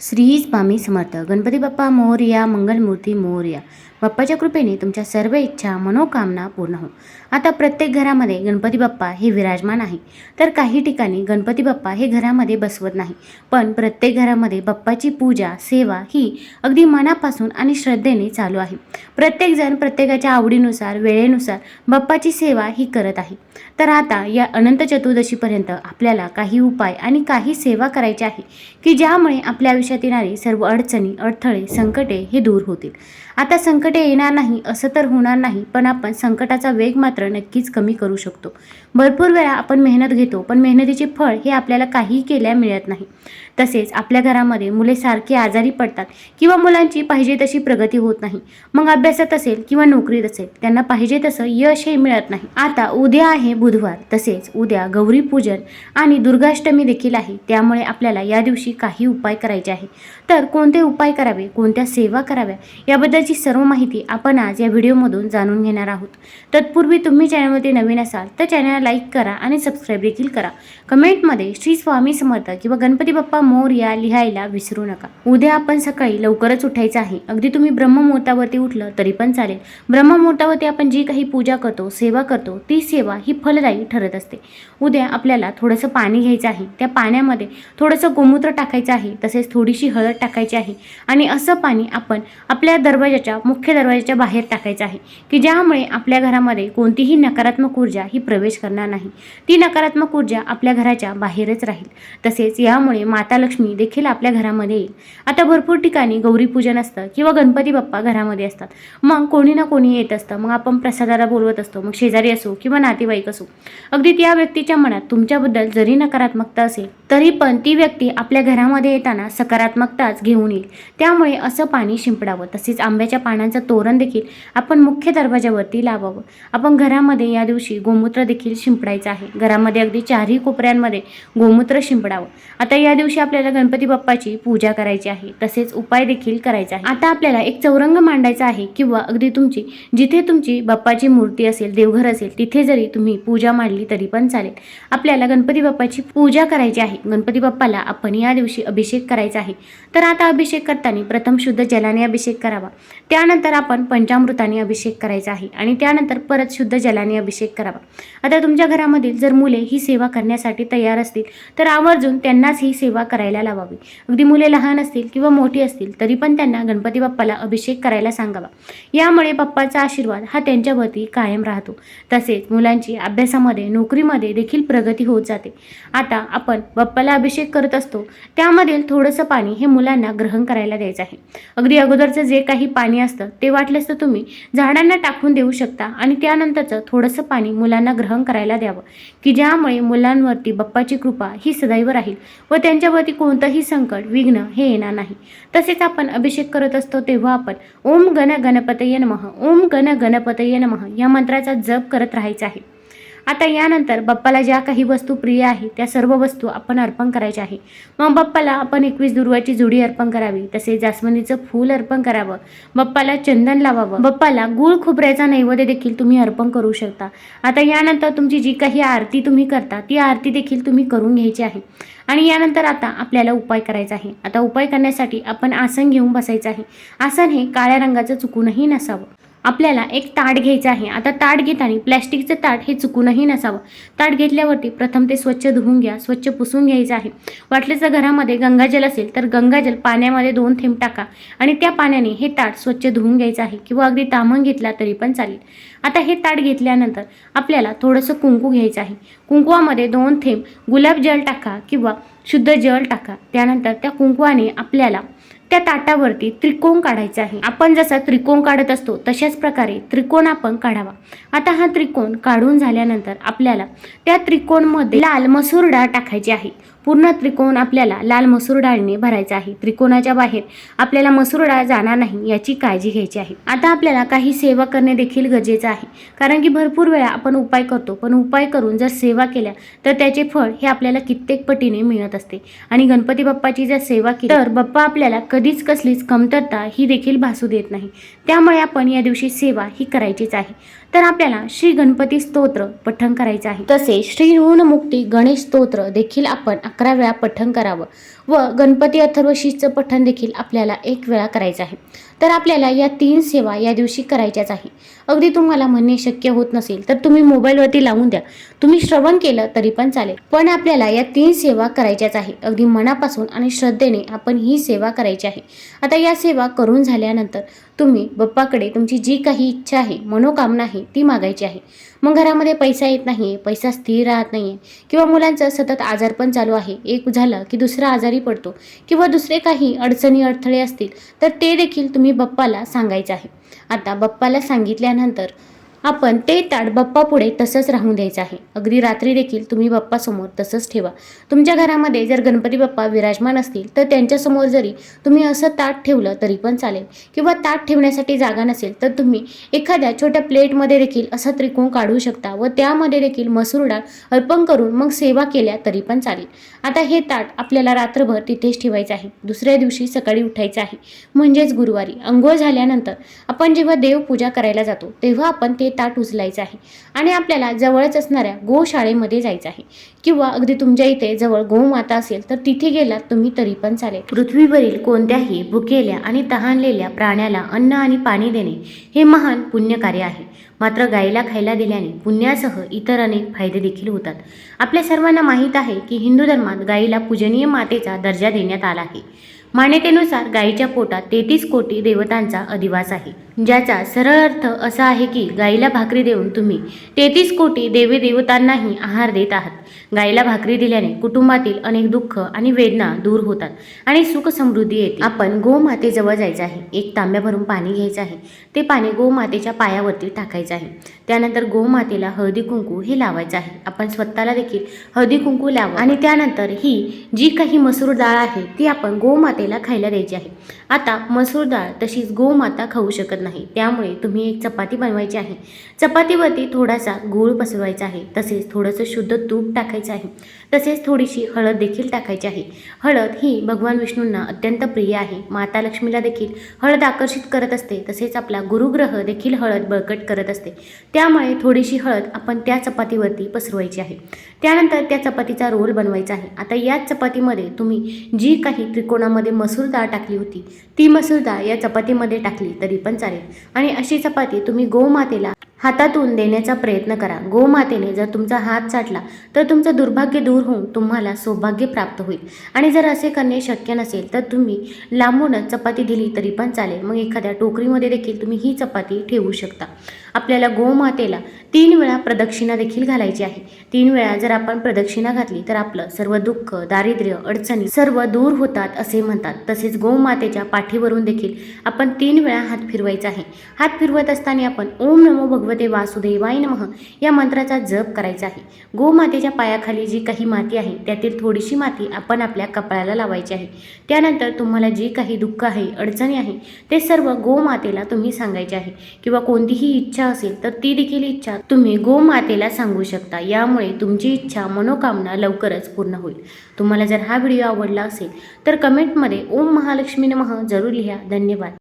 श्री स्वामी समर्थ. गणपती बाप्पा मोरया मंगलमूर्ती मोर्या. बाप्पाच्या कृपेने तुमच्या सर्व इच्छा मनोकामना पूर्ण हो आता प्रत्येक घरामध्ये गणपती बाप्पा हे विराजमान आहे. तर काही ठिकाणी गणपती बाप्पा हे घरामध्ये बसवत नाही. पण प्रत्येक घरामध्ये बाप्पाची पूजा सेवा ही अगदी मनापासून आणि श्रद्धेने चालू आहे. प्रत्येकजण प्रत्येकाच्या आवडीनुसार वेळेनुसार बाप्पाची सेवा ही करत आहे. तर आता या अनंत चतुर्दशीपर्यंत आपल्याला काही उपाय आणि काही सेवा करायची आहे की ज्यामुळे आपल्या आयुष्यात येणारी सर्व अडचणी अडथळे संकटे हे दूर होतील. आता संकटे येणार नाही असं तर होणार नाही पण आपण संकटाचा वेग मात्र नक्कीच कमी करू शकतो. भरपूर वेळा आपण मेहनत घेतो पण मेहनतीचे फळ हे आपल्याला काही केल्या मिळत नाही. तसेच आपल्या घरामध्ये मुले सारखी आजारी पडतात किंवा मुलांची पाहिजे तशी प्रगती होत नाही. मग अभ्यासात असेल किंवा नोकरीत असेल त्यांना पाहिजे तसं यश हे मिळत नाही. आता उद्या आहे बुधवार तसेच उद्या गौरी पूजन आणि दुर्गाष्टमी देखील आहे. त्यामुळे आपल्याला या दिवशी काही उपाय करायचे आहे तर कोणते उपाय करावे कोणत्या सेवा कराव्या याबद्दलची सर्व माहिती आपण आज या व्हिडिओमधून जाणून घेणार आहोत. तत्पूर्वी तुम्ही चॅनलमध्ये नवीन असाल तर चॅनलला लाईक करा आणि सबस्क्राईब देखील करा. कमेंटमध्ये श्री स्वामी समर्थ किंवा गणपती बाप्पा मोर या लिहायला विसरू नका. उद्या आपण सकाळी लवकरच उठायचं आहे. अगदी तुम्ही ब्रह्ममुहूर्तावरती उठलं तरी पण चालेल. ब्रह्ममुहूर्तावरती आपण जी काही पूजा करतो सेवा करतो ती सेवा ही फलदायी ठरत असते. उद्या आपल्याला थोडंसं पाणी घ्यायचं आहे. त्या पाण्यामध्ये थोडंसं गोमूत्र टाकायचं आहे. तसेच थोडीशी हळद टाकायची आहे. आणि असं पाणी आपण आपल्या दरवाजाच्या मुख्य दरवाजाच्या बाहेर टाकायचं आहे की ज्यामुळे आपल्या घरामध्ये कोणतीही नकारात्मक ऊर्जा ही प्रवेश करणार नाही. ती नकारात्मक ऊर्जा आपल्या घराच्या बाहेरच राहील. तसेच यामुळे माता लक्ष्मी देखील आपल्या घरामध्ये येईल. आता भरपूर ठिकाणी गौरीपूजन असतं किंवा गणपती बाप्पा घरामध्ये असतात. मग कोणी ना कोणी येत असतं. मग आपण प्रसादाला बोलवत असतो. मग शेजारी असो किंवा नातेवाईक असो. अगदी त्या व्यक्तीच्या मनात तुमच्याबद्दल जरी नकारात्मकता असेल तरी पण ती व्यक्ती आपल्या घरामध्ये येताना स्वतःच घेऊन येईल. त्यामुळे असं पाणी शिंपडावं. तसेच आंब्याच्या पानांचं तोरण देखील आपण मुख्य दरवाजावरती लावावं. आपण घरामध्ये या दिवशी गोमूत्र देखील शिंपडायचं आहे. घरामध्ये अगदी चारही कोपऱ्यांमध्ये गोमूत्र शिंपडावं. आता या दिवशी आपल्याला गणपती बाप्पाची पूजा करायची आहे. तसेच उपाय देखील करायचा आहे आता आपल्याला एक चौरंग मांडायचा आहे किंवा अगदी तुमची जिथे तुमची बाप्पाची मूर्ती असेल देवघर असेल तिथे जरी तुम्ही पूजा मांडली तरी पण चालेल. आपल्याला गणपती बाप्पाची पूजा करायची आहे. गणपती बाप्पाला आपण या दिवशी अभिषेक करायचा आहे. तर तर आता अभिषेक करताना प्रथम शुद्ध जलाने अभिषेक करावा. त्यानंतर आपण पंचामृताने अभिषेक करायचा आहे आणि त्यानंतर परत शुद्ध जलाने अभिषेक करावा. आता तुमच्या घरामधील जर मुले ही सेवा करण्यासाठी तयार असतील तर आवर्जून त्यांनाच ही सेवा करायला लावावी. अगदी मुले लहान असतील किंवा मोठी असतील तरी पण त्यांना गणपती बाप्पाला अभिषेक करायला सांगावा. यामुळे बाप्पाचा आशीर्वाद हा त्यांच्यावरती कायम राहतो. तसेच मुलांची अभ्यासामध्ये नोकरीमध्ये देखील प्रगती होत जाते. आता आपण बाप्पाला अभिषेक करत असतो त्यामधील थोडंसं पाणी हे मुलांना ग्रहण करायला द्यायचं आहे. अगदी अगोदरचं जे काही पाणी असतं ते वाटलंच तर तुम्ही झाडांना टाकून देऊ शकता आणि त्यानंतरचं थोडंसं पाणी मुलांना ग्रहण करायला द्यावं. की ज्यामुळे मुलांवरती बाप्पाची कृपा ही सदैव राहील व त्यांच्यावरती कोणतंही संकट विघ्न हे येणार नाही. तसेच आपण अभिषेक करत असतो तेव्हा आपण ओम गण गणपतये नमः ओम गण गणपतये नमः या मंत्राचा जप करत राहायचा आहे. आता यानंतर बाप्पाला ज्या काही वस्तू प्रिय आहे त्या सर्व वस्तू आपण अर्पण करायच्या आहे. मग बाप्पाला आपण एकवीस दुर्वाची जुडी अर्पण करावी तसेच जास्वंदीचं फूल अर्पण करावं बाप्पाला चंदन लावावं बाप्पाला गुळ खोबऱ्याचा नैवेद्य देखील तुम्ही अर्पण करू शकता. आता यानंतर तुमची जी काही आरती तुम्ही करता ती आरती देखील तुम्ही करून घ्यायची आहे. आणि यानंतर आता आपल्याला उपाय करायचा आहे. आता उपाय करण्यासाठी आपण आसन घेऊन बसायचं आहे. आसन हे काळ्या रंगाचं चुकूनही नसावं. आपल्याला एक ताट घ्यायचं आहे. आता ताट घेताना प्लॅस्टिकचं ताट हे चुकूनही नसावं. ताट घेतल्यावरती प्रथम ते स्वच्छ धुवून घ्या स्वच्छ पुसून घ्यायचं आहे. वाटलं घरामध्ये गंगाजल असेल तर गंगाजल पाण्यामध्ये दोन थेंब टाका आणि त्या पाण्याने हे ताट स्वच्छ धुवून घ्यायचं आहे किंवा अगदी तामण घेतला तरी पण चालेल. आता हे ताट घेतल्यानंतर आपल्याला थोडंसं कुंकू घ्यायचं आहे. कुंकुवामध्ये दोन थेंब गुलाबजल टाका किंवा शुद्ध जल टाका. त्यानंतर त्या कुंकुवाने आपल्याला त्या ताटावरती त्रिकोण काढायचा आहे. आपण जसा त्रिकोण काढत असतो तशाच प्रकारे त्रिकोण आपण काढावा. आता हा त्रिकोण काढून झाल्यानंतर आपल्याला त्या त्रिकोणमध्ये लाल मसूर डाळ टाकायची आहे. पूर्ण त्रिकोण आपल्याला लाल मसूर डाळीने भरायचा आहे. त्रिकोणाच्या बाहेर आपल्याला मसूर डाळ जाणार नाही याची काळजी घ्यायची आहे. आता आपल्याला काही सेवा करणे देखील गरजेचं आहे. कारण की भरपूर वेळा आपण उपाय करतो पण उपाय करून जर सेवा केल्या तर त्याचे फळ हे आपल्याला कित्येक पटीने मिळत असते. आणि गणपती बाप्पाची जर सेवा केली तर बाप्पा आपल्याला कधीच कसलीच कमतरता ही देखील भासू देत नाही. त्यामुळे आपण या दिवशी सेवा ही करायचीच आहे. तर आपल्याला श्री गणपती स्तोत्र पठण करायचं आहे. तसेच श्री ऋणमुक्ती गणेश स्तोत्र देखील आपण अकरा वेळा पठण करावं व गणपती अथर्वशीचं पठण देखील आपल्याला एक वेळा करायचं आहे. तर आपल्याला या तीन सेवा या दिवशी करायच्याच आहे. अगदी तुम्हाला म्हणणे शक्य होत नसेल तर तुम्ही मोबाईलवरती लावून द्या. तुम्ही श्रवण केलं तरी पण चालेल. पण आपल्याला या तीन सेवा करायच्याच आहे. अगदी मनापासून आणि श्रद्धेने आपण ही सेवा करायची आहे. आता या सेवा करून झाल्यानंतर तुम्ही बप्पाकडे तुमची जी काही इच्छा आहे मनोकामना आहे ती मागायची आहे. मग घरामध्ये पैसा येत नाही आहे पैसा स्थिर राहत नाही आहे किंवा मुलांचं सतत आजारपण चालू आहे. एक झालं की दुसरा आजारी पडतो. किंवा दुसरे काही अडचणी अडथळे असतील तर ते देखील तुम्ही बप्पाला सांगायचं आहे. आता बप्पाला सांगितल्यानंतर आपण ते ताट बाप्पापुढे तसंच राहून द्यायचं आहे. अगदी रात्री देखील तुम्ही बाप्पासमोर तसंच ठेवा. तुमच्या घरामध्ये जर गणपती बाप्पा विराजमान असतील तर त्यांच्यासमोर जरी तुम्ही असं ताट ठेवलं तरी पण चालेल. किंवा ताट ठेवण्यासाठी जागा नसेल तर तुम्ही एखाद्या छोट्या प्लेटमध्ये देखील असा त्रिकोण काढू शकता व त्यामध्ये देखील मसूर डाळ अर्पण करून मग सेवा केल्या तरी पण चालेल. आता हे ताट आपल्याला रात्रभर तिथेच ठेवायचं आहे. दुसऱ्या दिवशी सकाळी उठायचं आहे. म्हणजेच गुरुवारी. अंघोळ झाल्यानंतर आपण जेव्हा देवपूजा करायला जातो तेव्हा आपण ते ताट उचलायचं आहे. आणि आपल्याला जवळच असणाऱ्या गोशाळेमध्ये जायचं आहे. किंवा अगदी तुमच्या इथे जवळ गोमाता असेल तर तिथे गेलात तुम्ही तरी पण चालेल. पृथ्वीवरील कोणत्याही भुकेल्या आणि तहानलेल्या प्राण्याला अन्न आणि पाणी देणे हे महान पुण्यकार्य आहे. मात्र गायीला खायला दिल्याने पुण्यासह इतर अनेक फायदे देखील होतात. आपल्या सर्वांना माहीत आहे की हिंदू धर्मात गायीला पूजनीय मातेचा दर्जा देण्यात आला आहे. मान्यतेनुसार गायीच्या पोटात तेहतीस कोटी देवतांचा अधिवास आहे. ज्याचा सरळ अर्थ असा आहे की गाईला भाकरी देऊन तुम्ही तेहतीस कोटी देवी देवतांनाही आहार देत आहात. गाईला भाकरी दिल्याने कुटुंबातील अनेक दुःख आणि वेदना दूर होतात आणि सुख समृद्धी येते. आपण गोमातेजवळ जायचं आहे. एक तांब्या भरून पाणी घ्यायचं आहे. ते पाणी गोमातेच्या पायावरती टाकायचं आहे. त्यानंतर गोमातेला हळदी कुंकू हे लावायचं आहे. आपण स्वतःला देखील हळदी कुंकू लावा. आणि त्यानंतर ही जी काही मसूर डाळ आहे ती आपण गोमातेला खायला द्यायची आहे. आता मसूर डाळ तशीच गोमाता खाऊ शकत नाही. त्यामुळे तुम्ही एक चपाती बनवायची आहे. चपातीवरती थोडासा गूळ पसरवायचा आहे. तसेच थोडंसं शुद्ध तूप टाकायचं आहे. तसेच थोडीशी हळद देखील टाकायची आहे. हळद ही भगवान विष्णूंना अत्यंत प्रिय आहे. माता लक्ष्मीला देखील हळद आकर्षित करत असते. तसेच आपला गुरुग्रह देखील हळद बळकट करत असते. त्यामुळे थोडीशी हळद आपण त्या चपातीवरती पसरवायची आहे. त्यानंतर त्या चपातीचा रोल बनवायचा आहे. आता याच चपातीमध्ये तुम्ही जी काही त्रिकोणामध्ये मसूर डाळ टाकली होती ती मसूर डाळ या चपातीमध्ये टाकली तरी पण चालेल. आणि अशी चपाती तुम्ही गोमातेला हातातून देण्याचा प्रयत्न करा. गोमातेने जर तुमचा हात चाटला तर तुमचं दुर्भाग्य दूर होऊन तुम्हाला सौभाग्य प्राप्त होईल. आणि जर असे करणे शक्य नसेल तर तुम्ही लांबूनच चपाती दिली तरी पण चालेल. मग एखाद्या टोकरीमध्ये देखील तुम्ही ही चपाती ठेवू शकता. आपल्याला गोमातेला तीन वेळा प्रदक्षिणा देखील घालायची आहे. तीन वेळा जर आपण प्रदक्षिणा घातली तर आपलं सर्व दुःख दारिद्र्य अडचणी सर्व दूर होतात असे म्हणतात. तसेच गोमातेच्या पाठीवरून देखील आपण तीन वेळा हात फिरवायचा आहे. हात फिरवत असताना आपण ओम नमो भगवते वासुदेवाय नमः. या मंत्राचा जप करायचा आहे. गोमातेच्या पायाखाली जी काही माती आहे त्यातील थोडीशी माती आपण आपल्या कपाळाला लावायची आहे. त्यानंतर तुम्हाला जे काही दुःख आहे अडचणी आहे ते सर्व गोमातेला तुम्ही सांगायचे आहे. किंवा कोणतीही इच्छा असेल तर ती देखील इच्छा तुम्ही गोमातेला सांगू शकता. यामुळे तुमची इच्छा मनोकामना लवकरच पूर्ण होईल. तुम्हाला जर हा व्हिडिओ आवडला असेल तर कमेंटमध्ये ओम महालक्ष्मी नमः जरूर लिहा. धन्यवाद.